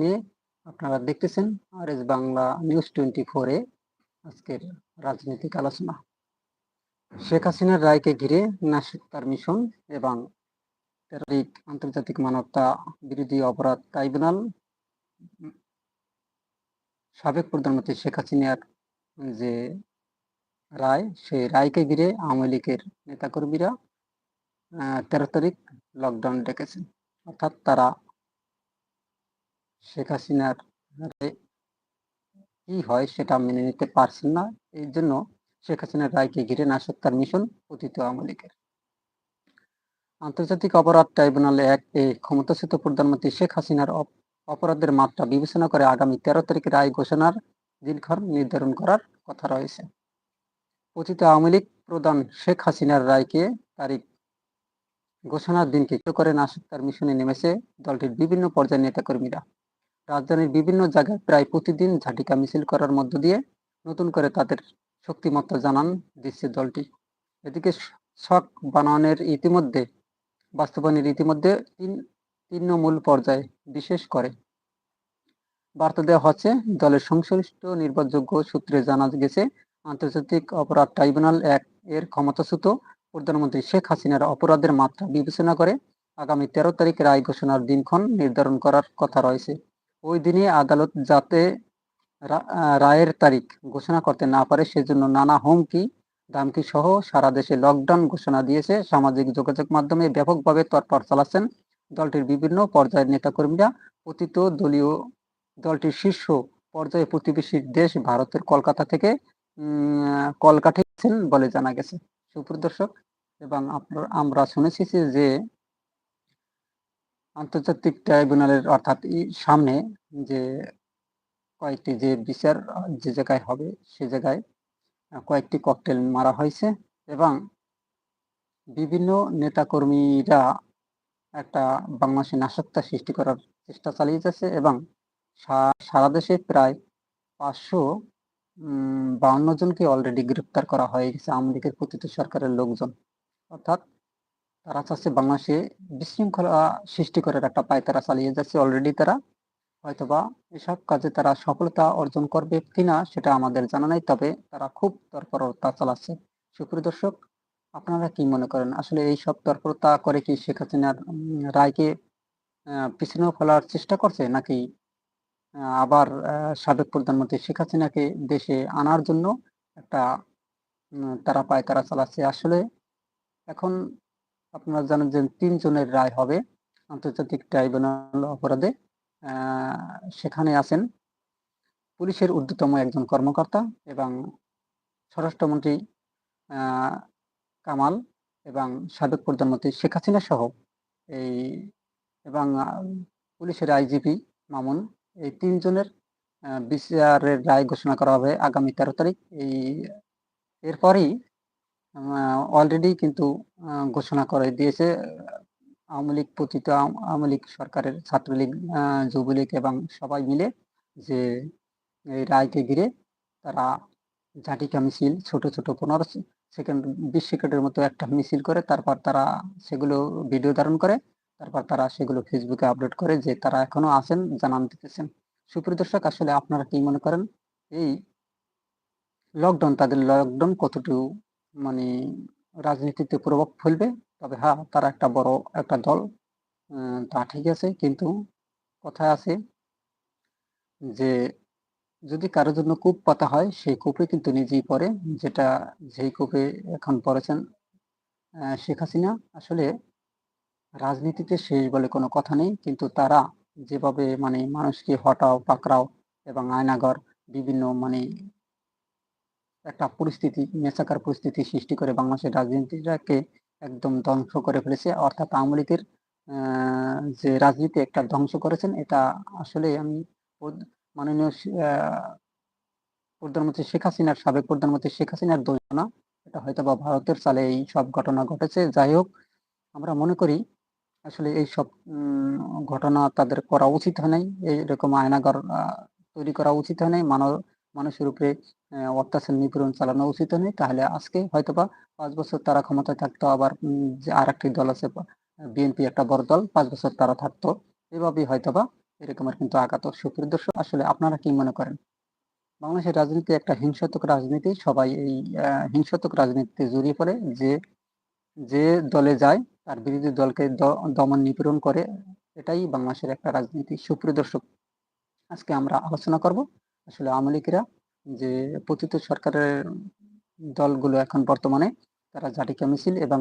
নিয়ে আপনারা দেখতেছেন R S Bangla news twenty ফোরে আজকের রাজনৈতিক আলোচনা। শেখ হাসিনার রায়কে ঘিরে নাশিকতার মিশন এবং আন্তর্জাতিক মানবতা বিরোধী অপরাধ ট্রাইব্যুনাল সাবেক প্রধানমন্ত্রী শেখ হাসিনার যে রায়, সেই রায়কে ঘিরে আওয়ামী লীগের নেতাকর্মীরা তেরো তারিখ লকডাউন ডেকেছেন। অর্থাৎ তারা শেখ হাসিনার কি হয় সেটা মেনে নিতে পারছেন না। এই জন্য শেখ হাসিনার রায়কে ঘিরে নাশকতার মিশন পতিত আওয়ামী লীগের। আন্তর্জাতিক অপরাধ ট্রাইব্যুনালে এক এ ক্ষমতাচ্যুত প্রধানমন্ত্রী শেখ হাসিনার অপরাধের মাত্রা বিবেচনা করে আগামী তেরো তারিখে রায় ঘোষণার দিনক্ষণ নির্ধারণ করার কথা রয়েছে। পতিত আওয়ামী লীগ প্রধান শেখ হাসিনার রায়কে তারিখ ঘোষণার দিনকে করে নাশকতার মিশনে নেমেছে দলটির বিভিন্ন পর্যায়ের নেতাকর্মীরা। রাজধানীর বিভিন্ন জায়গায় প্রায় প্রতিদিন ঝাটিকা মিছিল করার মধ্য দিয়ে নতুন করে তাদের শক্তিমত্তা জানান দিচ্ছে দলটি। এদিকে শখ বানানোর ইতিমধ্যে, বাস্তবায়নের ইতিমধ্যে তিন তিন মূল পর্যায়ে বিশেষ করে বার্তা দেওয়া হচ্ছে, দলের সংশ্লিষ্ট নির্ভরযোগ্য সূত্রে জানা গেছে, আন্তর্জাতিক অপরাধ ট্রাইব্যুনাল এক এর ক্ষমতাচ্যুত প্রধানমন্ত্রী শেখ হাসিনার অপরাধের মাত্রা বিবেচনা করে আগামী তেরো তারিখ রায় ঘোষণার দিনক্ষণ নির্ধারণ করার কথা রয়েছে। ওই দিনে আদালত যাতে রায়ের তারিখ ঘোষণা করতে না পারে, সেজন্য নানা হুমকি দামকি সহ সারা দেশে লকডাউন ঘোষণা দিয়েছে। সামাজিক যোগাযোগ মাধ্যমে ব্যাপকভাবে তৎপর চালাচ্ছেন দলটির বিভিন্ন পর্যায়ের নেতাকর্মীরা। পতিত দলীয় দলটির শীর্ষ পর্যায়ে প্রতিবেশী দেশ ভারতের কলকাতা থেকে কল কাটিয়েছেন বলে জানা গেছে। সুপ্রদর্শক এবং আমরা শুনেছি যে আন্তর্জাতিক ট্রাইব্যুনালের অর্থাৎ সামনে যে কয়েকটি যে বিচার, যে জায়গায় হবে সে জায়গায় কয়েকটি ককটেল মারা হয়েছে এবং বিভিন্ন নেতাকর্মীরা একটা বাংলাদেশে নাশকতা সৃষ্টি করার চেষ্টা চালিয়ে যাচ্ছে এবং সারা দেশে প্রায় পাঁচশো বাউন্ন জনকে অলরেডি গ্রেপ্তার করা হয়ে গেছে আওয়ামী লীগের পতিত সরকারের লোকজন। অর্থাৎ তারা চাচ্ছে বাংলাদেশে বিশৃঙ্খলা সৃষ্টি করার একটা পায়, তারা চালিয়ে যাচ্ছে অলরেডি তারা। হয়তোবা এসব কাজে তারা সফলতা অর্জন করবে কিনা সেটা আমাদের জানা নাই, তবে তারা খুব তৎপরতা চালাচ্ছে। সুপ্রিয় দর্শক, আপনারা কি মনে করেন? আসলে এই সব তৎপরতা করে কি শেখ হাসিনার রায়কে পিছনে ফেলার চেষ্টা করছে, নাকি আবার সাবেক প্রধানমন্ত্রী শেখ হাসিনাকে দেশে আনার জন্য একটা তারা পায় তারা চালাচ্ছে? আসলে এখন আপনারা জানেন যে তিনজনের রায় হবে আন্তর্জাতিক ট্রাইব্যুনাল অপরাধে। সেখানে আছেন পুলিশের ঊর্ধ্বতম একজন কর্মকর্তা এবং স্বরাষ্ট্রমন্ত্রী কামাল এবং সাবেক প্রধানমন্ত্রী শেখ হাসিনা সহ এই এবং পুলিশের আইজিপি মামুন, এই তিনজনের বিচারের রায় ঘোষণা করা হবে আগামী তেরো তারিখ। এই, এরপরই অলরেডি কিন্তু ঘোষণা করে দিয়েছে। আওয়ামী লীগ পতিত, আওয়ামী লীগ সরকারের ছাত্রলীগ যুবলীগ এবং সবাই মিলে যে এই রায়কে ঘিরে তারা ঝাঁটিকা মিছিল, ছোট ছোট পনেরো সেকেন্ড বিশ সেকেন্ডের মতো একটা মিছিল করে, তারপর তারা সেগুলো ভিডিও ধারণ করে, তারপর তারা সেগুলো ফেসবুকে আপলোড করে যে তারা এখনও আছেন, জানান দিতেছেন। সুপ্রিয় আসলে আপনারা কি মনে করেন? এই লকডাউন তাদের লকডাউন কতটুকু মানে রাজনীতিতে প্রভাব ফেলবে, তবে হ্যাঁ তারা একটা বড় একটা দল তা ঠিক আছে, কিন্তু কথা আছে যে যদি কারোর জন্য কূপ পাতা হয়, সেই কূপে কিন্তু নিজেই পড়ে, যেটা যেই কূপে এখন পড়েছেন শেখ হাসিনা। আসলে রাজনীতিতে শেষ বলে কোনো কথা নেই, কিন্তু তারা যেভাবে মানে মানুষকে হটাও, পাকড়াও এবং আয়নাগর বিভিন্ন মানে একটা পরিস্থিতি মেসাকার পরিস্থিতি সৃষ্টি করে বাংলাদেশের রাজনীতিটাকে একদম ধ্বংস করে ফেলেছে। অর্থাৎ আওয়ামী লীগের যে রাজনীতি একটা ধ্বংস করেছেন, এটা আসলে আমি মাননীয় প্রধানমন্ত্রী শেখ হাসিনার, সাবেক প্রধানমন্ত্রী শেখ হাসিনার দোষ না। এটা হয়তো বা ভারতের সালে এই সব ঘটনা ঘটেছে। যাই হোক, আমরা মনে করি আসলে এই সব ঘটনা তাদের করা উচিত হয় নাই। এইরকম আয়নাগর তৈরি করা উচিত হয় নাই। মানব মানুষের উপরে অত্যাচার নিপীড়ন চালানো উচিত নেই তাহলে আজকে হয়তোবা পাঁচ বছর তারা ক্ষমতায় থাকতো, আবার আর একটি দল আছে বিএনপি একটা বড় দল, পাঁচ বছর তারা থাকতো। এভাবেই হয়তোবা এরকমের কিন্তু আঘাত সুপ্রিয় আসলে আপনারা কি মনে করেন? বাংলাদেশের রাজনীতি একটা হিংসাত্মক রাজনীতি। সবাই এই হিংসাত্মক রাজনীতিতে জড়িয়ে পড়ে। যে যে দলে যায়, তার বিরোধী দলকে দমন নিপীড়ন করে, এটাই বাংলাদেশের একটা রাজনীতি সুপ্রিয় দর্শক। আজকে আমরা আলোচনা করব। আসলে আওয়ামী যে পতিত সরকারের দলগুলো এখন বর্তমানে, তারা জাটিকা মিছিল এবং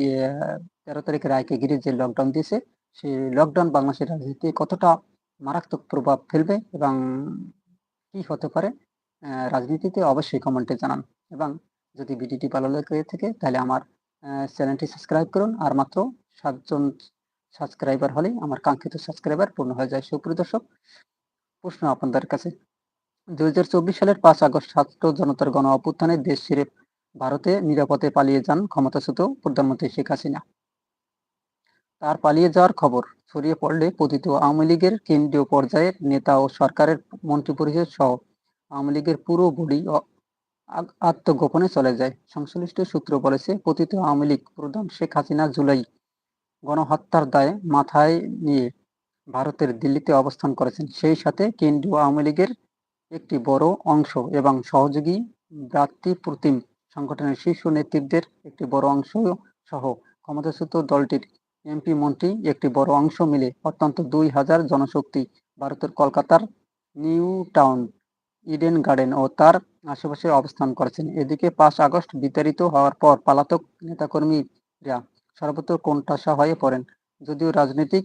ইয়ে তেরো তারিখের রায়কে ঘিরে যে লকডাউন দিয়েছে, সেই লকডাউন বাংলাদেশের রাজনীতি কতটা মারাত্মক প্রভাব ফেলবে এবং কি হতে পারে রাজনীতিতে অবশ্যই কমেন্টে জানান। এবং যদি ভিডিওটি ভালো লেগে থাকে তাহলে আমার চ্যানেলটি সাবস্ক্রাইব করুন। আর মাত্র সাতজন সাবস্ক্রাইবার হলেই আমার কাঙ্ক্ষিত সাবস্ক্রাইবার পূর্ণ হয়ে যায়। সুপ্রিয় দর্শক, প্রশ্ন আপনাদের কাছে। দুই হাজার চব্বিশ সালের পাঁচ আগস্ট ছাত্র জনতার গণ অভ্যুত্থানে দেশ ছেড়ে ভারতে নিরাপদে পালিয়ে যান ক্ষমতাচ্যুত প্রধানমন্ত্রী শেখ হাসিনা। তার পালিয়ে যাওয়ার খবর ছড়িয়ে পড়লে পতিত আওয়ামী লীগের কেন্দ্রীয় পর্যায়ের নেতা ও সরকারের মন্ত্রিপরিষদ সহ আওয়ামী লীগের পুরো বডি আত্মগোপনে চলে যায়। সংশ্লিষ্ট সূত্র বলেছে পতিত আওয়ামী লীগ প্রধান শেখ হাসিনা জুলাই গণহত্যার দায়ে মাথায় নিয়ে ভারতের দিল্লিতে অবস্থান করেছেন। সেই সাথে কেন্দ্রীয় আওয়ামী লীগের একটি বড় অংশ এবং সহযোগী ভ্রাতৃপ্রতিম সংগঠনের শীর্ষ নেতৃত্বের একটি বড় অংশ সহ ক্ষমতাচ্যুত দলটির এমপি মন্ত্রী একটি বড় অংশ মিলে অত্যন্ত দুই হাজার জনশক্তি ভারতের কলকাতার নিউ টাউন, ইডেন গার্ডেন ও তার আশেপাশে অবস্থান করেছেন। এদিকে পাঁচ আগস্ট বিতাড়িত হওয়ার পর পলাতক নেতাকর্মীরা সর্বত্র কোণঠাসা হয়ে পড়েন। যদিও রাজনৈতিক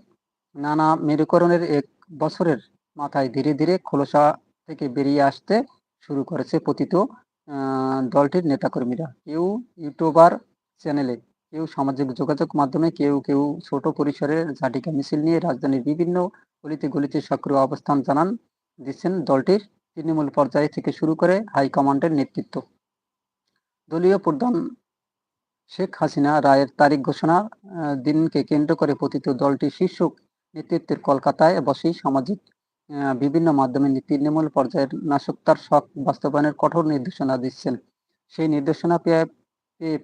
নানা মেরুকরণের এক বছরের মাথায় ধীরে ধীরে খোলসা থেকে বেরিয়ে আসতে শুরু করেছে পতিত দলটির নেতাকর্মীরা। কেউ ইউটিউবার চ্যানেলে, কেউ সামাজিক যোগাযোগ মাধ্যমে, কেউ কেউ ছোট পরিসরের ঝাটিকা মিছিল নিয়ে রাজধানীর বিভিন্ন গলিতে গলিতে সক্রিয় অবস্থান জানান দিচ্ছেন দলটির তৃণমূল পর্যায় থেকে শুরু করে হাইকমান্ডের নেতৃত্ব। দলীয় প্রধান শেখ হাসিনা রায়ের তারিখ ঘোষণা দিনকে কেন্দ্র করে পতিত দলটির শীর্ষ নেতৃত্বের কলকাতায় বসেই সামাজিক বিভিন্ন মাধ্যমে তৃণমূল পর্যায়ের নাশকতার শখ বাস্তবায়নের কঠোর নির্দেশনা দিচ্ছেন। সেই নির্দেশনা পেয়ে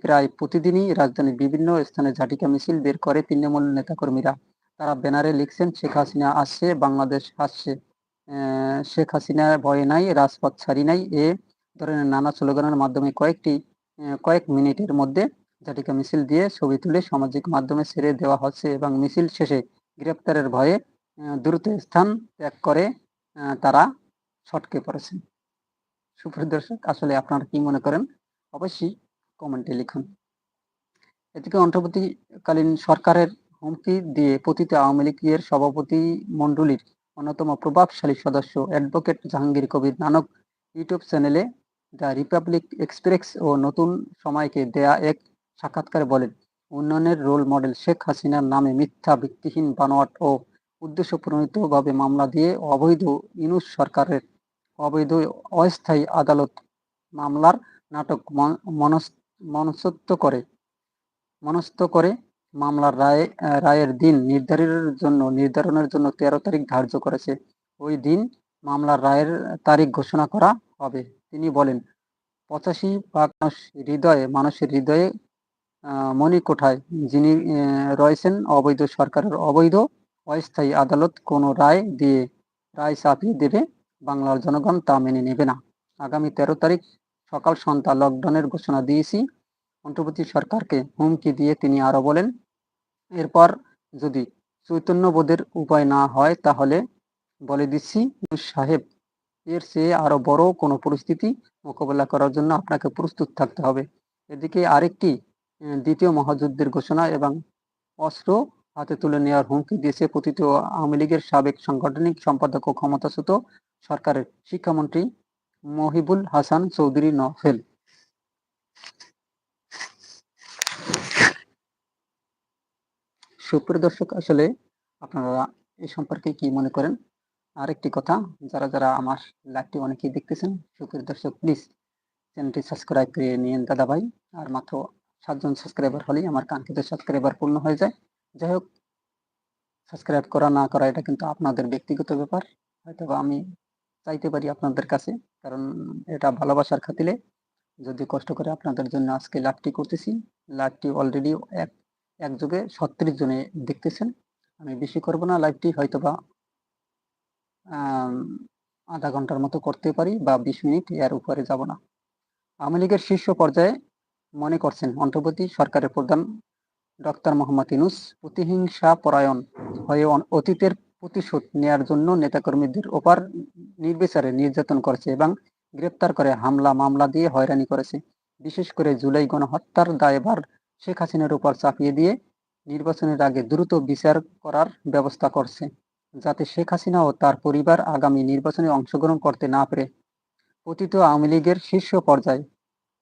প্রায় প্রতিদিনই রাজধানীর বিভিন্ন স্থানে ঝাটিকা মিছিল বের করে তৃণমূল নেতাকর্মীরা। তারা ব্যানারে লিখছেন, শেখ হাসিনা আসছে, বাংলাদেশ আসছে। শেখ হাসিনা ভয় নাই, রাজপথ ছাড়ি নাই। এ ধরনের নানা স্লোগানের মাধ্যমে কয়েকটি কয়েক মিনিটের মধ্যে ঝাটিকা মিছিল দিয়ে ছবি তুলে সামাজিক মাধ্যমে ছেড়ে দেওয়া হচ্ছে এবং মিছিল শেষে গ্রেপ্তারের ভয়ে দ্রুত স্থান ত্যাগ করে তারা ছটকে পড়েছেন। সুপ্রিয় দর্শক, আসলে আপনারা কি মনে করেন? অবশ্যই কমেন্টে লিখুন। এদিকে অন্তর্বর্তীকালীন সরকারের হুমকি দিয়ে পতিত আওয়ামী লীগের সভাপতি মণ্ডলীর অন্যতম প্রভাবশালী সদস্য অ্যাডভোকেট জাহাঙ্গীর কবির নানক ইউটিউব চ্যানেলে দ্য রিপাবলিক এক্সপ্রেস ও নতুন সময়কে দেয়া এক সাক্ষাৎকারে বলেন, উন্নয়নের রোল মডেল শেখ হাসিনার নামে মিথ্যা, ভিত্তিহীন, বানোয়াট ও উদ্দেশ্য প্রণোদিতভাবে মামলা দিয়ে অবৈধ ইনুস সরকারের অবৈধ অস্থায়ী আদালত মামলার নাটক মন- মনস- মনস্তত্ব করে, মনস্থ করে মামলার রায়, রায়ের দিন নির্ধারণের জন্য নির্ধারণের জন্য তেরো তারিখ ধার্য করেছে। ওই দিন মামলার রায়ের তারিখ ঘোষণা করা হবে। তিনি বলেন, পঁচাশি মানুষ হৃদয়ে, মানুষের হৃদয়ে মণিকোঠায় যিনি রয়েছেন, অবৈধ সরকারের অবৈধ অস্থায়ী আদালত কোনো রায় দিয়ে রায় চাপিয়ে দেবে বাংলার জনগণ তা মেনে নেবে না। আগামী তেরো তারিখ সকাল সন্ধ্যা লকডাউনের ঘোষণা দিয়েছি। অন্তর্বর্তী সরকারকে হুমকি দিয়ে তিনি আরও বলেন, এরপর যদি চৈতন্যবোধের উপায় না হয় তাহলে বলে দিচ্ছি সাহেব, এর চেয়ে আরও বড় কোনো পরিস্থিতি মোকাবেলা করার জন্য আপনাকে প্রস্তুত থাকতে হবে। এদিকে আরেকটি দ্বিতীয় মহাযুদ্ধের ঘোষণা এবং অস্ত্র হাতে তুলে নেওয়ার হুমকি দিয়েছে পতিত আওয়ামী লীগের সাবেক সাংগঠনিক সম্পাদক ও ক্ষমতাচ্যুত সরকারের শিক্ষামন্ত্রী মহিবুল হাসান চৌধুরী নফেল সুপ্রিয় দর্শক, আসলে আপনারা এ সম্পর্কে কি মনে করেন? আরেকটি কথা, যারা যারা আমার লাইভটি অনেকেই দেখতেছেন, সুপ্রিয় দর্শক প্লিজ চ্যানেলটি সাবস্ক্রাইব করে নিন দাদা ভাই আর মাত্র সাতজন সাবস্ক্রাইবার হলেই আমার কাঙ্ক্ষিত সাবস্ক্রাইবার পূর্ণ হয়ে যায়। যাই হোক সাবস্ক্রাইব করা না করা এটা কিন্তু আপনাদের ব্যক্তিগত ব্যাপার হয়তো আমি চাইতে পারি আপনাদের কাছে, কারণ এটা ভালোবাসার খাতিলে যদি কষ্ট করে আপনাদের জন্য আজকে লাভটি করতেছি লাভটি অলরেডি এক একযোগে ছত্রিশ জনে দেখতেছেন আমি বেশি করব না, লাইভটি হয়তো বা আধা ঘণ্টার মতো করতে পারি বা ২০ মিনিট, এর উপরে যাব না। আওয়ামী লীগের শীর্ষ পর্যায়ে মনে করছেন অন্তর্বর্তী সরকারের প্রধান ডক্টর মোহাম্মদ ইউনূস প্রতিহিংসা পরায়ণ হয়ে অতীতের প্রতিশোধ নেয়ার জন্য নেতাকর্মীদের ওপর নির্বিচারে নির্যাতন করেছে এবং গ্রেপ্তার করে হামলা মামলা দিয়ে হয়রানি করেছে। বিশেষ করে জুলাই গণহত্যার দায়ভার শেখ হাসিনার উপর চাপিয়ে দিয়ে নির্বাচনের আগে দ্রুত বিচার করার ব্যবস্থা করছে, যাতে শেখ হাসিনা ও তার পরিবার আগামী নির্বাচনে অংশগ্রহণ করতে না পারে। পতিত আওয়ামী লীগের শীর্ষ পর্যায়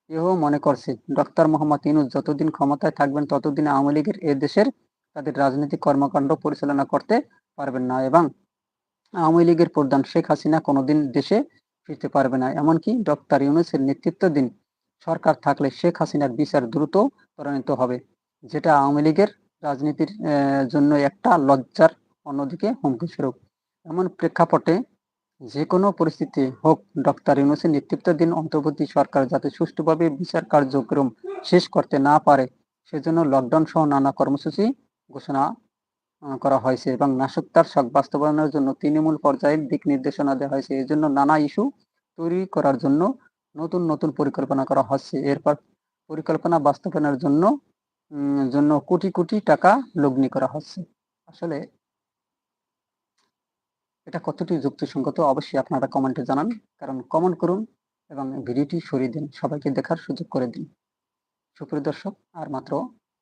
এও মনে করছে ডক্টর মোহাম্মদ ইউনূস যতদিন ক্ষমতায় থাকবেন ততদিন আওয়ামী লীগের এ দেশের তাদের রাজনৈতিক কর্মকাণ্ড পরিচালনা করতে পারবেন না এবং আওয়ামী লীগের প্রধান শেখ হাসিনা কোনোদিন দেশে ফিরতে পারবে না। এমনকি ডক্টর ইউনূসের নেতৃত্বাধীন সরকার থাকলে শেখ হাসিনার বিচার দ্রুত ত্বরান্বিত হবে, যেটা আওয়ামী লীগের রাজনীতির জন্য একটা লজ্জার অন্যদিকে হুমকি স্বরূপ। এমন প্রেক্ষাপটে যে কোনো পরিস্থিতি হোক, ডক্টর ইউনূসের নেতৃত্বাধীন অন্তর্বর্তী সরকার যাতে সুষ্ঠুভাবে বিচার কার্যক্রম শেষ করতে না পারে, সেজন্য লকডাউন সহ নানা কর্মসূচি ঘোষণা করা হয়েছে এবং নাশকতার শখ বাস্তবায়নের জন্য তৃণমূল পর্যায়ে দিক নির্দেশনা দেওয়া হয়েছে। এই জন্য নানা ইস্যু তৈরি করার জন্য নতুন নতুন পরিকল্পনা করা হচ্ছে। এরপর পরিকল্পনা বাস্তবায়নের জন্য জন্য কোটি কোটি টাকা লগ্নি করা হচ্ছে। আসলে এটা কতটি যুক্তিসঙ্গত অবশ্যই আপনারা কমেন্টে জানান। কারণ কমেন্ট করুন এবং ভিডিওটি সরিয়ে দিন, সবাইকে দেখার সুযোগ করে দিন। সুপ্রিয় দর্শক, আর মাত্র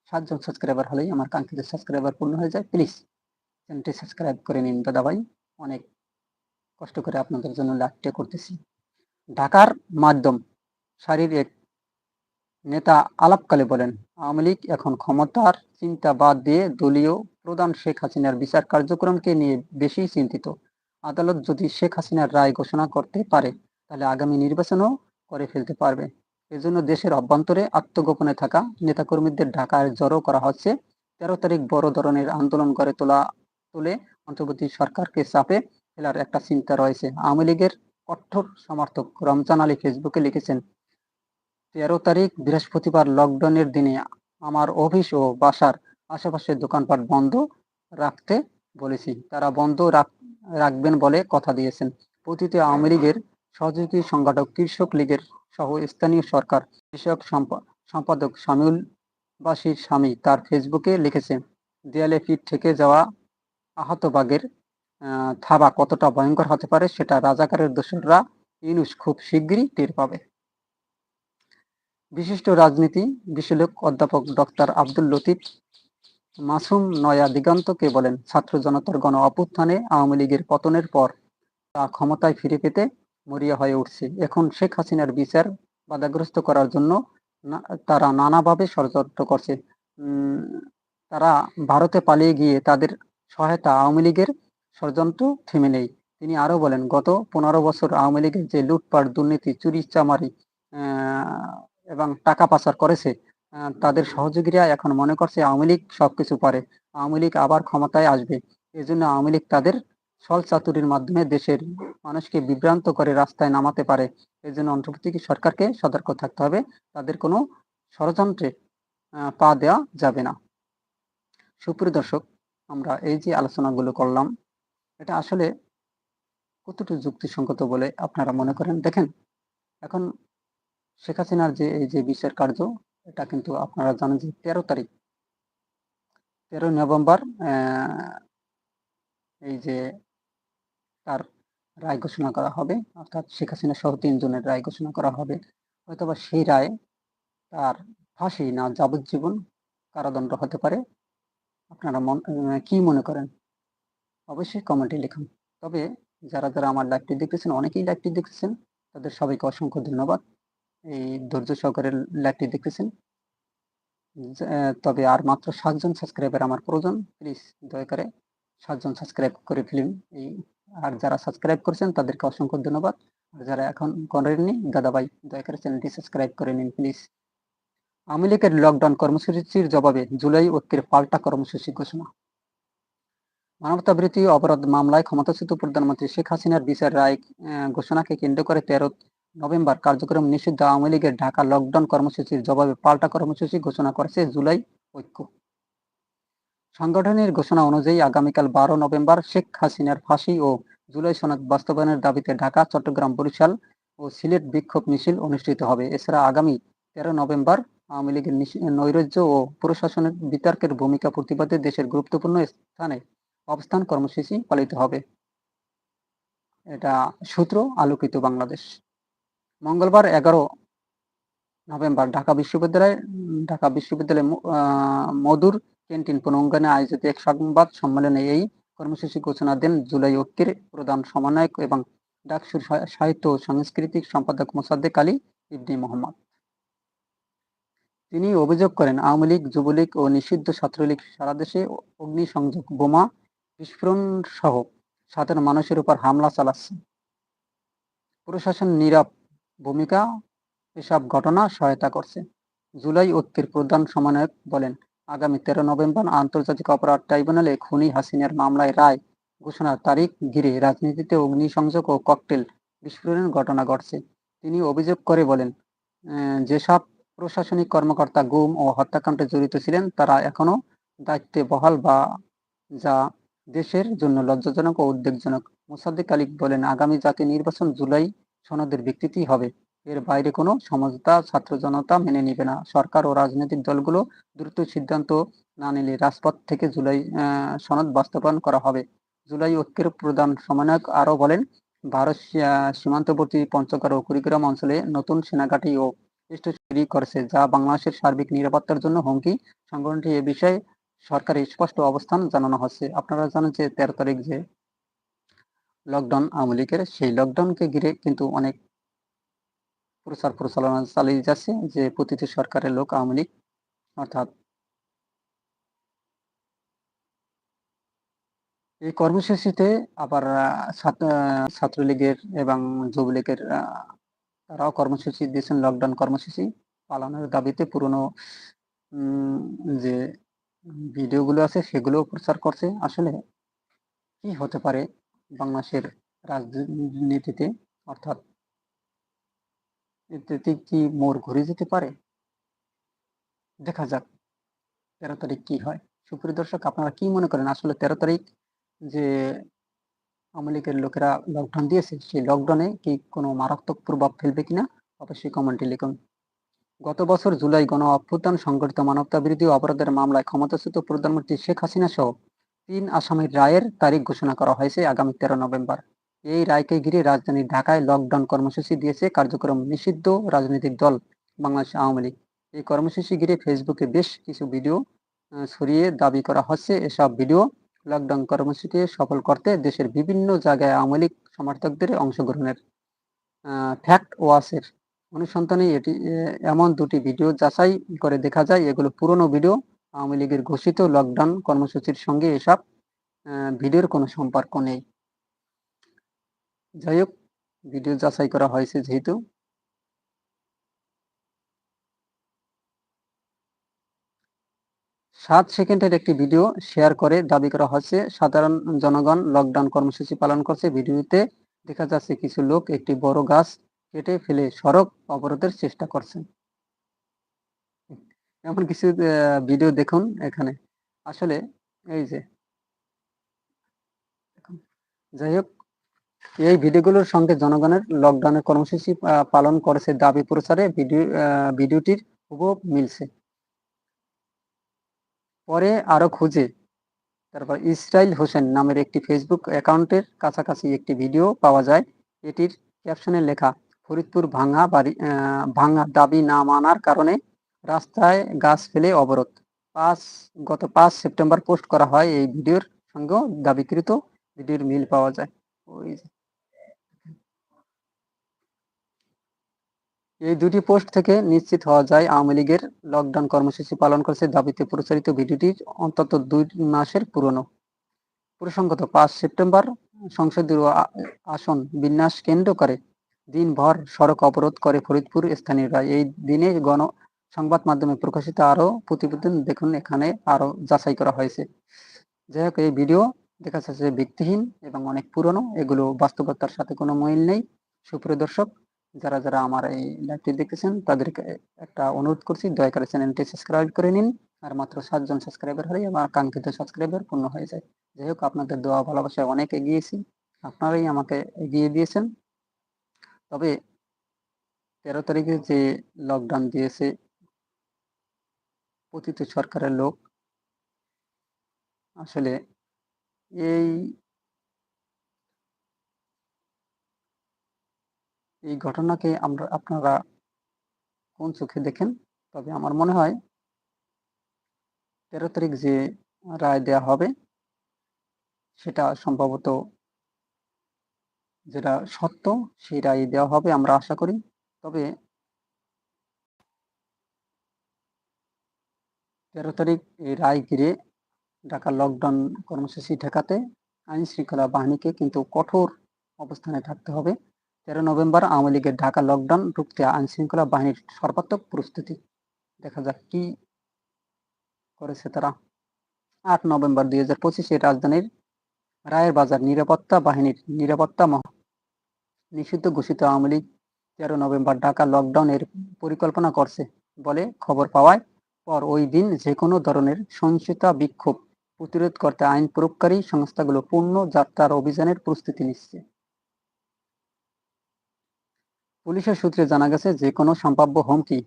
সাতজন সাবস্ক্রাইবার হলেই আমার কাঙ্ক্ষিত সাবস্ক্রাইবার পূর্ণ হয়ে যায়। প্লিজ চ্যানেলটি সাবস্ক্রাইব করে নিন দাদা ভাই অনেক কষ্ট করে আপনাদের জন্য লাইভটা করতেছি। ঢাকার মাধ্যম সারির এক নেতা আলাপকালে বলেন, আওয়ামী লীগ এখন ক্ষমতার চিন্তা বাদ দিয়ে দলীয় প্রধান শেখ হাসিনার বিচার কার্যক্রমকে নিয়ে বেশি চিন্তিত। আদালত যদি শেখ হাসিনার রায় ঘোষণা করতে পারে, তাহলে আগামী নির্বাচনও করে ফেলতে পারবে। এজন্য দেশের অভ্যন্তরে আত্মগোপনে থাকা নেতাকর্মীদের ঢাকায় জড়ো করা হচ্ছে। তেরো তারিখ বড় ধরনের আন্দোলন করে তোলা, তুলে অন্তর্বর্তী সরকারকে চাপে ফেলার একটা চিন্তা রয়েছে। আওয়ামী লীগের কঠোর সমর্থক রমজান আলী ফেসবুকে লিখেছেন, তেরো তারিখ বৃহস্পতিবার লকডাউনের দিনে আমার অফিস ও বাসার আশেপাশের দোকানপাট বন্ধ রাখতে বলেছি। তারা বন্ধ রাখবেন বলে কথা দিয়েছেন। প্রতিটি আওয়ামী লীগের সহযোগী সংগঠক, কৃষক লীগের সহ স্থানীয় সরকার, কৃষক সম্পাদক শামিউল বাসীর স্বামী তার ফেসবুকে লিখেছেন, দেয়ালে পিঠ থেকে যাওয়া আহত বাঘের থাবা কতটা ভয়ঙ্কর হতে পারে সেটা রাজাকারের দোসররা ইউনুস খুব শিগগিরই টের পাবে। বিশিষ্ট রাজনীতি বিশ্লেষক অধ্যাপক ডক্টর আব্দুল লতিফ মাসুম নয়া দিগন্তকে বলেন, ছাত্র জনতার গণ অভ্যুত্থানে আওয়ামী লীগের পতনের পর তা ক্ষমতায় ফিরে পেতে মরিয়া হয়ে উঠছে। এখন শেখ হাসিনার বিচার বাধাগ্রস্ত করার জন্য তারা নানাভাবে ষড়যন্ত্র করছে। তারা ভারতে পালিয়ে গিয়ে তাদের সহায়তা আওয়ামী লীগের ষড়যন্ত্র থেমে নেই। তিনি আরও বলেন, গত পনেরো বছর আওয়ামী লীগের যে লুটপাট, দুর্নীতি চুরি চামারি এবং টাকা পাচার করেছে তাদের সহযোগীরা এখন মনে করছে আওয়ামী লীগ সবকিছু পারে। আওয়ামী লীগ আবার ক্ষমতায় আসবে। এই জন্য আওয়ামী লীগ তাদের সল চাতুরির মাধ্যমে দেশের মানুষকে বিভ্রান্ত করে রাস্তায় নামাতে পারে। এই জন্য অন্তর্বর্তী সরকারকে সতর্ক থাকতে হবে। তাদের কোনো ষড়যন্ত্রে পা দেওয়া যাবে না। সুপ্রিয় দর্শক, আমরা এই যে আলোচনাগুলো করলাম, এটা আসলে কতটুকু যুক্তিসঙ্গত বলে আপনারা মনে করেন? দেখেন, এখন শেখ হাসিনার যে, এই যে বিচার কার্য এটা কিন্তু আপনারা জানেন যে তেরো তারিখ, তেরো নভেম্বর এই যে তার রায় ঘোষণা করা হবে, অর্থাৎ শেখ হাসিনা সহ তিনজনের রায় ঘোষণা করা হবে। হয়তোবা সেই রায় তার ফাঁসি না যাবজ্জীবন কারাদণ্ড হতে পারে। আপনারা মন কি মনে করেন? অবশ্যই কমেন্টে লিখুন। তবে যারা যারা আমার লাইভটি দেখতেছেন, অনেকেই লাইভটি দেখতেছেন, তাদের সবাইকে অসংখ্য ধন্যবাদ। এই ধৈর্য সহকারে লাইভটি দেখতেছেন। তবে আর মাত্র সাতজন সাবস্ক্রাইবার আমার প্রয়োজন প্লিজ দয়া করে সাতজন সাবস্ক্রাইব করে ফেলুন। এই, আর যারা সাবস্ক্রাইব করেছেন তাদেরকে অসংখ্য ধন্যবাদ। আর যারা এখন করেননি দাদাভাই দয়া করে চ্যানেলটি সাবস্ক্রাইব করে নিন প্লিজ আওয়ামী লীগের লকডাউন কর্মসূচির জবাবে জুলাই ঐক্যের পাল্টা কর্মসূচি ঘোষণা। মানবতাবিরোধী অপরাধ মামলায় ক্ষমতাচ্যুত প্রধানমন্ত্রী শেখ হাসিনার বিচার রায় ঘোষণাকে কেন্দ্র করে তেরো নভেম্বর কার্যক্রম নিষিদ্ধ আওয়ামী লীগের ঢাকা লকডাউন কর্মসূচির জবাবে পাল্টা কর্মসূচি ঘোষণা করেছে জুলাই ঐক্য। সংগঠনের ঘোষণা অনুযায়ী আগামীকাল বারো নভেম্বর শেখ হাসিনার ফাঁসি ও জুলাই সনদ বাস্তবায়নের দাবিতে ঢাকা, চট্টগ্রাম বরিশাল ও সিলেট বিক্ষোভ মিছিল অনুষ্ঠিত হবে। এছাড়া আগামী তেরো নভেম্বর আওয়ামী লীগের নৈরাজ্য ও প্রশাসনের বিতর্কের ভূমিকা প্রতিবাদে দেশের গুরুত্বপূর্ণ স্থানে অবস্থান কর্মসূচি পালিত হবে। এটা সূত্র আলোকিত বাংলাদেশ। মঙ্গলবার এগারো নভেম্বর ঢাকা বিশ্ববিদ্যালয় ঢাকা বিশ্ববিদ্যালয় মধুর ক্যান্টিন পুনঙ্গানে আয়োজিত এক সংবাদ সম্মেলনে এই কর্মসূচি ঘোষণা দেন জুলাই ঐক্যের প্রধান সমন্বয়ক এবং ডাকসুর সাহিত্য ও সাংস্কৃতিক সম্পাদক মোসাদ্দেক আলী ইবনি মোহাম্মদ। তিনি অভিযোগ করেন, আওয়ামী লীগ, যুবলীগ ও নিষিদ্ধ ছাত্রলীগ সারা দেশে অগ্নিসংযোগ বোমা বিস্ফোরণ সহ সাধারণ মানুষের উপর হামলা চালাচ্ছে। প্রশাসন নীরব ভূমিকা, এসব ঘটনা সহায়তা করছে। জুলাই ঐক্যের প্রধান সমন্বয়ক বলেন, আগামী তেরো নভেম্বর আন্তর্জাতিক অপরাধ ট্রাইব্যুনালে খুনি হাসিনের মামলায় রায় ঘোষণার তারিখ ঘিরে রাজনীতিতে অগ্নিসংযোগ ও ককটেল বিস্ফোরণের ঘটনা ঘটছে। তিনি অভিযোগ করে বলেন যেসব প্রশাসনিক কর্মকর্তা গুম ও হত্যাকাণ্ডে জড়িত ছিলেন, তারা এখনও দায়িত্বে বহাল বা যা দেশের জন্য লজ্জাজনক ও উদ্বেগজনক। মোসাদ্দেক আলী বলেন, আগামী জাতীয় নির্বাচন জুলাই সনদের ভিত্তিতে হবে। এর বাইরে কোনো সমঝোতা ছাত্র জনতা মেনে নিবে না। সরকার ও রাজনৈতিক দলগুলো দ্রুত সিদ্ধান্ত না নিলে রাজপথ থেকে জুলাই সনদ বাস্তবায়ন করা হবে। জুলাই ঐক্যের প্রধান সমন্বয়ক আরও বলেন, ভারত সীমান্তবর্তী পঞ্চগড় ও কুড়িগ্রাম অঞ্চলে নতুন সেনাঘাঁটি ও তৈরি করেছে, যা বাংলাদেশের সার্বিক নিরাপত্তার জন্য হুমকি সংগঠনটি এ বিষয়ে সরকারের স্পষ্ট অবস্থান জানানো হচ্ছে। আপনারা জানেন যে তেরো তারিখ যে লকডাউন আওয়ামী লীগের, সেই লকডাউনকে ঘিরে কিন্তু অনেক প্রচার প্রচারণা চালিয়ে যাচ্ছে যে প্রতিটি সরকারের লোক আওয়ামী লীগ, অর্থাৎ এই কর্মসূচিতে আবার ছাত্রলীগের এবং যুবলীগের তারাও কর্মসূচি দিয়েছেন লকডাউন কর্মসূচি পালনের দাবিতে পুরনো যে ভিডিওগুলো আছে সেগুলো প্রচার করছে। আসলে কি হতে পারে? বাংলাদেশের রাজনীতিতে, অর্থাৎ এতে কি মোর ঘুরে যেতে পারে? দেখা যাক। তেরো তারিখ কি হয়? সুপ্রিয় দর্শক, আপনারা কি মনে করেন? আসলে তেরো তারিখ যে আওয়ামী লীগের লোকেরা লকডাউন দিয়েছে, সেই লকডাউনে কি কোনো মারাত্মক প্রভাব ফেলবে কিনা? অবশ্যই কমেন্টে লিখুন। গত বছর জুলাই গণ অভ্যুত্থান, সংগঠিত মানবতা বিরোধী অপরাধের মামলায় ক্ষমতাচ্যুত প্রধানমন্ত্রী শেখ হাসিনা সহ তিন আসামির রায়ের তারিখ ঘোষণা করা হয়েছে আগামী তেরো নভেম্বর। এই রায়কে ঘিরে রাজধানী ঢাকায় লকডাউন কর্মসূচি দিয়েছে কার্যক্রম নিষিদ্ধ রাজনৈতিক দল বাংলাদেশ আওয়ামী লীগ। এই কর্মসূচি ঘিরে ফেসবুকে বেশ কিছু ভিডিও ছড়িয়ে দাবি করা হচ্ছে। এসব ভিডিও লকডাউন কর্মসূচিকে সফল করতে দেশের বিভিন্ন জায়গায় আওয়ামী লীগ সমর্থকদের অংশগ্রহণের ফ্যাক্ট ওয়াসের অনুসন্ধানে এটি এমন দুটি ভিডিও যাচাই করে দেখা যায়। এগুলো পুরনো ভিডিও আওয়ামী লীগের ঘোষিত লকডাউন কর্মসূচির সঙ্গে এসব ভিডিওর কোনো সম্পর্ক নেই। যাই হোক, ভিডিও যাচাই করা হয়েছে যেহেতু। সাত সেকেন্ডের একটি ভিডিও শেয়ার করে দাবি করা হচ্ছে, সাধারণ জনগণ লকডাউন কর্মসূচি পালন করছে। ভিডিওতে দেখা যাচ্ছে কিছু লোক একটি বড় গাছ কেটে ফেলে সড়ক অবরোধের চেষ্টা করছেন। এমন কিছু ভিডিও দেখুন এখানে। আসলে এই যে যাই হোক, এই ভিডিওগুলোর সঙ্গে জনগণের লকডাউনের কর্মসূচি পালন করেছে দাবি প্রচারে ভিডিও ভিডিওটির হুবহু মিলছে। পরে আরও খুঁজে, তারপর ইসরাইল হোসেন নামের একটি ফেসবুক অ্যাকাউন্টের কাছাকাছি একটি ভিডিও পাওয়া যায়। এটির ক্যাপশনে লেখা, ফরিদপুর ভাঙা বাড়ি ভাঙা দাবি না মানার কারণে রাস্তায় গাছ ফেলে অবরোধ। পাঁচ, গত পাঁচ সেপ্টেম্বর পোস্ট করা হয় এই ভিডিওর সঙ্গেও দাবিকৃত ভিডিওর মিল পাওয়া যায়। ওই এই দুটি পোস্ট থেকে নিশ্চিত হওয়া যায়, আওয়ামী লীগের লকডাউন কর্মসূচি পালন করছে দাবিতে প্রচারিত ভিডিওটি অন্তত দুই মাসের পুরনো। প্রসঙ্গত, পাঁচ সেপ্টেম্বর সংসদীয় আসন বিন্যাস কেন্দ্র করে দিনভর সড়ক অবরোধ করে ফরিদপুর স্থানীয়রা। এই দিনে গণ সংবাদ মাধ্যমে প্রকাশিত আরও প্রতিবেদন দেখুন, এখানে আরও যাচাই করা হয়েছে। যাই হোক, এই ভিডিও দেখা যাচ্ছে ভিত্তিহীন এবং অনেক পুরনো। এগুলো বাস্তবতার সাথে কোনো মিল নেই। সুপ্রিয় দর্শক, যারা যারা আমার এই লাইভটি দেখতেছেন, তাদেরকে একটা অনুরোধ করছি, দয়া করে চ্যানেলটি সাবস্ক্রাইব করে নিন। আর মাত্র সাতজন সাবস্ক্রাইবার হলেই আমার কাঙ্ক্ষিত সাবস্ক্রাইবার পূর্ণ হয়ে যায়। যাই হোক, আপনাদের দোয়া ভালোবাসায় অনেক এগিয়েছি। আপনারাই আমাকে এগিয়ে দিয়েছেন। তবে তেরো তারিখে যে লকডাউন দিয়েছে পতিত সরকারের লোক। আসলে এই এই ঘটনাকে আমরা, আপনারা কোন চোখে দেখেন? তবে আমার মনে হয় তেরো তারিখ যে রায় দেয়া হবে, সেটা সম্ভবত যেটা সত্য, সেই রায় দেওয়া হবে, আমরা আশা করি। তবে তেরো তারিখ রায় ঘিরে ঢাকা লকডাউন কর্মসূচি ঠেকাতে আইন শৃঙ্খলা বাহিনীকে কিন্তু কঠোর অবস্থানে থাকতে হবে। তেরো নভেম্বর আওয়ামী লীগের ঢাকা লকডাউন রুখতে আইন শৃঙ্খলা বাহিনীর সর্বাত্মক প্রস্তুতি দেখা যাক কি করেছে তারা। আট নভেম্বর দুই হাজার পঁচিশে রাজধানীর রায়ের বাজার নিরাপত্তা বাহিনীর নিরাপত্তা মহ নিষিদ্ধ ঘোষিত আওয়ামী লীগ তেরো নভেম্বর ঢাকা লকডাউনের পরিকল্পনা করছে বলে খবর পাওয়ায় পর ওই দিন যে কোনো ধরনের সহিংসতা, বিক্ষোভ প্রতিরোধ করতে আইন প্রয়োগকারী সংস্থাগুলো পূর্ণ যাত্রার অভিযানের প্রস্তুতি নিচ্ছে। পুলিশের সূত্রে জানা গেছে যে কোনো সম্ভাব্য হুমকি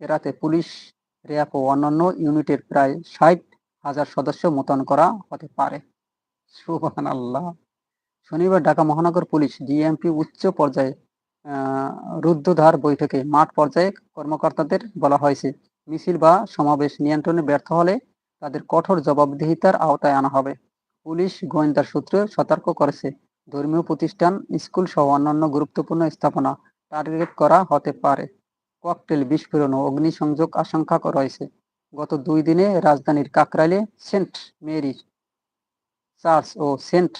এড়াতে পুলিশ, র্যাব ও অন্যান্য ইউনিটের প্রায় ষাট হাজার সদস্য মোতায়েন করা হতে পারে। আল্লাহ শনিবার ঢাকা মহানগর পুলিশ ডিএমপি উচ্চ পর্যায়ে রুদ্ধধার বৈঠকে মাঠ পর্যায়ে কর্মকর্তাদের বলা হয়েছে মিছিল বা সমাবেশ নিয়ন্ত্রণে ব্যর্থ হলে তাদের কঠোর জবাবদিহিতার আওতায় আনা হবে। পুলিশ গোয়েন্দার সূত্রে সতর্ক করেছে, ধর্মীয় প্রতিষ্ঠান, স্কুল সহ অন্যান্য গুরুত্বপূর্ণ স্থাপনা টার্গেট করা হতে পারে। ককটেল বিস্ফোরণ ও অগ্নিসংযোগ আশঙ্কা রয়েছে। গত দুই দিনে রাজধানীর কাকরাইলে সেন্ট মেরি চার্চ ও সেন্ট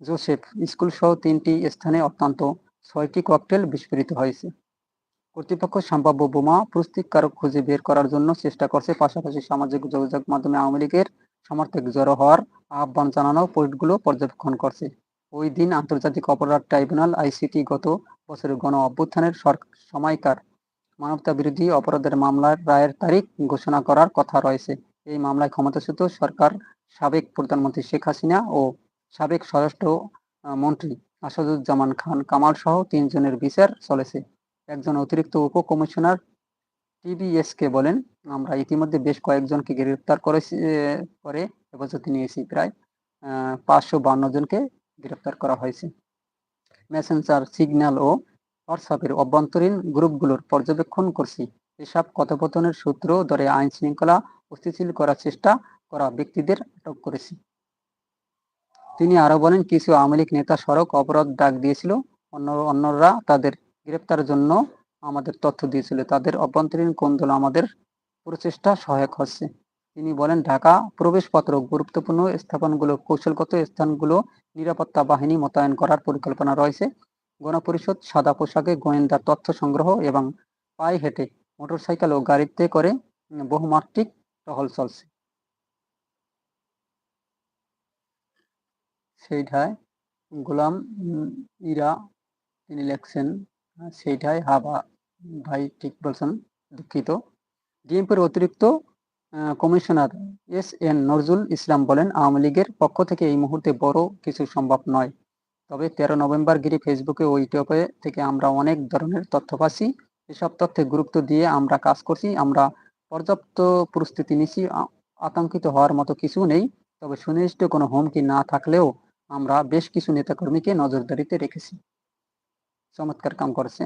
জোসেফ স্কুল সহ তিনটি স্থানে অত্যন্ত ছয়টি ককটেল বিস্ফোরিত হয়েছে। কর্তৃপক্ষ সম্ভাব্য বোমা প্রস্তুতকারক খুঁজে বের করার জন্য চেষ্টা করছে। পাশাপাশি সামাজিক যোগাযোগ মাধ্যমে আওয়ামী লীগের সমর্থক জড়ো হওয়ার আহ্বান জানানো পোস্টগুলো পর্যবেক্ষণ করছে। ওই দিন আন্তর্জাতিক অপরাধ ট্রাইব্যুনাল আইসিটি গত বছরের গণ অভ্যুত্থানের সময়কার মানবতা বিরোধী অপরাধের মামলার রায়ের তারিখ ঘোষণা করার কথা রয়েছে। এই মামলায় ক্ষমতাচ্যুত সরকার সাবেক প্রধানমন্ত্রী শেখ হাসিনা ও সাবেক স্বরাষ্ট্র মন্ত্রী আসাদুজ্জামান খান কামাল সহ তিনজনের বিচার চলেছে। একজন অতিরিক্ত উপ উপকমিশনার টিবিএসকে বলেন, আমরা ইতিমধ্যে বেশ কয়েকজনকে গ্রেপ্তার করেছি করে হেফাজতে নিয়েছি। প্রায় পাঁচশো বান্ন জনকে গ্রেপ্তার করা হয়েছে। মেসেঞ্জার সিগন্যাল ও হোয়াটসঅ্যাপের অভ্যন্তরীণ গ্রুপগুলোর পর্যবেক্ষণ করছি। এসব কথোপথনের সূত্র ধরে আইন শৃঙ্খলা অস্থিতিশীল করার চেষ্টা করা ব্যক্তিদের আটক করেছি। তিনি আরও বলেন, কিছু আওয়ামী নেতা সড়ক অবরোধ ডাক দিয়েছিল। অন্য, অন্যরা তাদের গ্রেপ্তারের জন্য আমাদের তথ্য দিয়েছিল। তাদের অভ্যন্তরীণ কোন্দল আমাদের প্রচেষ্টা সহায়ক হচ্ছে। তিনি বলেন, ঢাকা প্রবেশপত্র, গুরুত্বপূর্ণ স্থাপনগুলো, কৌশলগত স্থানগুলো, নিরাপত্তা বাহিনী মোতায়েন করার পরিকল্পনা রয়েছে। গণপরিষদ সাদা পোশাকে গোয়েন্দা তথ্য সংগ্রহ এবং পায়ে হেঁটে মোটরসাইকেল ও গাড়িতে করে বহুমাত্রিক টহল চলছে। সেইটায় গোলাম ইরা, তিনি লেখছেন সেইটাই হাবা। ভাই ঠিক বলছেন, দুঃখিত। ডিএমপির অতিরিক্ত commissioner S N Nazrul Islam বলেন, আওয়ামী লীগের পক্ষ থেকে এই মুহূর্তে বড় কিছু সম্ভব নয়। তবে তেরো নভেম্বর গিরি ফেসবুকে ও ইউটিউবে থেকে আমরা অনেক ধরনের তথ্য পাচ্ছি। এসব তথ্যে গুরুত্ব দিয়ে আমরা কাজ করছি, আমরা পর্যাপ্ত প্রস্তুতি নিচ্ছি। আতঙ্কিত হওয়ার মতো কিছু নেই। তবে সুনির্দিষ্ট কোনো হুমকি না থাকলেও আমরা বেশ কিছু নেতাকর্মীকে নজরদারিতে রেখেছি। চমৎকার কাম করেছে।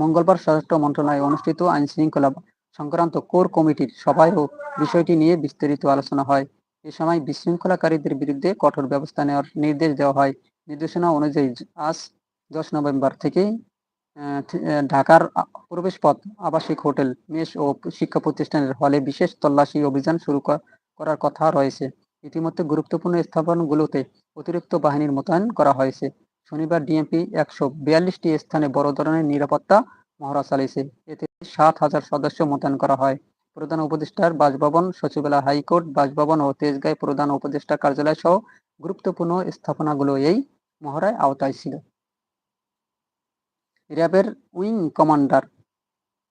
মঙ্গলবার স্বরাষ্ট্র মন্ত্রণালয়ে অনুষ্ঠিত আইন শৃঙ্খলা সংক্রান্ত কোর কমিটির সভায়ও বিষয়টি নিয়ে বিস্তারিত আলোচনা হয়। এ সময় বিশৃঙ্খলাকারীদের বিরুদ্ধে কঠোর ব্যবস্থা নেওয়ার নির্দেশ দেওয়া হয়। নির্দেশনা অনুযায়ী আজ দশ নভেম্বর থেকে ঢাকার প্রবেশপথ, আবাসিক হোটেল, মেস ও শিক্ষা প্রতিষ্ঠানের হলে বিশেষ তল্লাশি অভিযান শুরু করার কথা রয়েছে। ইতিমধ্যে গুরুত্বপূর্ণ স্থাপনগুলোতে অতিরিক্ত বাহিনীর মোতায়েন করা হয়েছে। শনিবার ডিএমপি একশো বিয়াল্লিশটি স্থানে বড় ধরনের নিরাপত্তা মহড়া চালিয়েছে। এতে সাত হাজার সদস্য মোতায়েন করা হয়। প্রধান উপদেষ্টার বাসভবন, সচিবালয়, হাইকোর্ট, বাসভবন ও তেজগাঁয় প্রধান উপদেষ্টা কার্যালয় সহ গুরুত্বপূর্ণ স্থাপনাগুলো এই মহড়ায় আওতায় ছিল। র্যাবের উইং কমান্ডার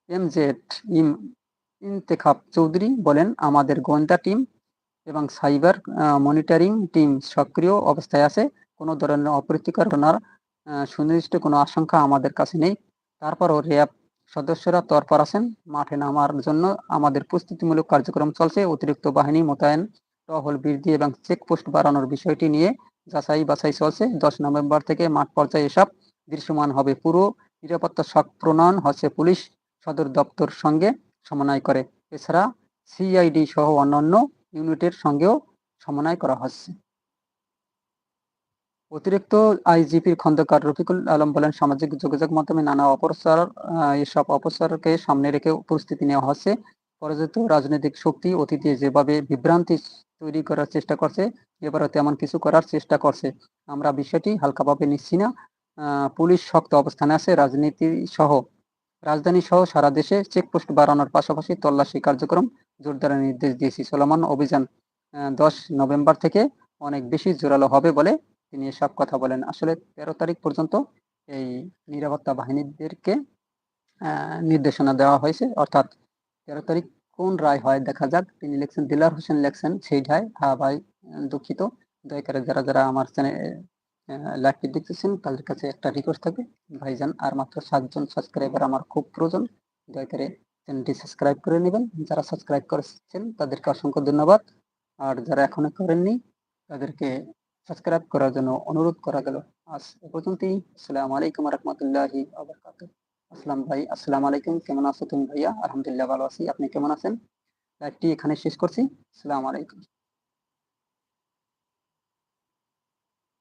এম জেড ইম ইন্তেখাব চৌধুরী বলেন, আমাদের গোয়েন্দা টিম এবং সাইবার মনিটরিং টিম সক্রিয় অবস্থায় আছে। কোনো ধরনের অপ্রীতিকর ঘটনার সুনির্দিষ্ট কোনো আশঙ্কা আমাদের কাছে নেই। তারপরও র্যাব সদস্যরা তৎপর আছেন। মাঠে নামার জন্য আমাদের প্রস্তুতিমূলক কার্যক্রম চলছে। অতিরিক্ত বাহিনী মোতায়েন, টহল বৃদ্ধি এবং চেকপোস্ট বাড়ানোর বিষয়টি নিয়ে যাচাই বাছাই চলছে। দশ নভেম্বর থেকে মাঠ পর্যায়ে এসব দৃশ্যমান হবে। পুরো নিরাপত্তা শক প্রণয়ন হচ্ছে পুলিশ সদর দপ্তর সঙ্গে সমন্বয় করে। এছাড়া সিআইডি সহ অন্যান্য ইউনিটের সঙ্গেও সমন্বয় করা হচ্ছে। অতিরিক্ত আইজিপির খন্দকার রফিকুল আলম বলেন, সামাজিক যোগাযোগ মাধ্যমে নানা অপপ্রচার এসব অপপ্রচারকে সামনে রেখে প্রস্তুতি নেওয়া হচ্ছে। পরাজিত রাজনৈতিক শক্তি অতীতে যেভাবে বিভ্রান্তি তৈরি করার চেষ্টা করছে, এবারও তেমন কিছু করার চেষ্টা করছে। আমরা বিষয়টি হালকাভাবে নিচ্ছি না। পুলিশ শক্ত অবস্থানে আছে, রাজনীতি সহ, রাজধানী সহ সারা দেশে চেকপোস্ট বাড়ানোর পাশাপাশি তল্লাশি কার্যক্রম জোরদারের নির্দেশ দিয়েছি চলমান অভিযান। দশ নভেম্বর থেকে অনেক বেশি জোরালো হবে বলে তিনি এসব কথা বলেন। আসলে তেরো তারিখ পর্যন্ত এই নিরাপত্তা বাহিনীদেরকে নির্দেশনা দেওয়া হয়েছে। অর্থাৎ তেরো তারিখ কোন রায় হয় দেখা যাক। তিনি লিখছেন, দিলার হোসেন লিখছেন, সেই ঢাই হ্যাঁ ভাই দুঃখিত। দয়া করে যারা যারা আমার চ্যানেল লাইভটি দেখতেছেন, তাদের কাছে একটা রিকোয়েস্ট থাকবে। ভাইজান, আর মাত্র সাতজন সাবস্ক্রাইবার আমার খুব প্রয়োজন। দয়া করে চ্যানেলটি সাবস্ক্রাইব করে নেবেন। যারা সাবস্ক্রাইব করেছেন, তাদেরকে অসংখ্য ধন্যবাদ। আর যারা এখনও করেননি, তাদেরকে সাবস্ক্রাইব করার জন্য অনুরোধ করা গেল। আজ এ পর্যন্তই। আসসালামু আলাইকুম রহমতুল্লাহি আসসালাম ভাই, আসসালামু আলাইকুম। কেমন আছো তুমি ভাইয়া? আলহামদুলিল্লাহ ভালো আছি। আপনি কেমন আছেন? লাইভটি এখানে শেষ করছি। আসসালামু আলাইকুম।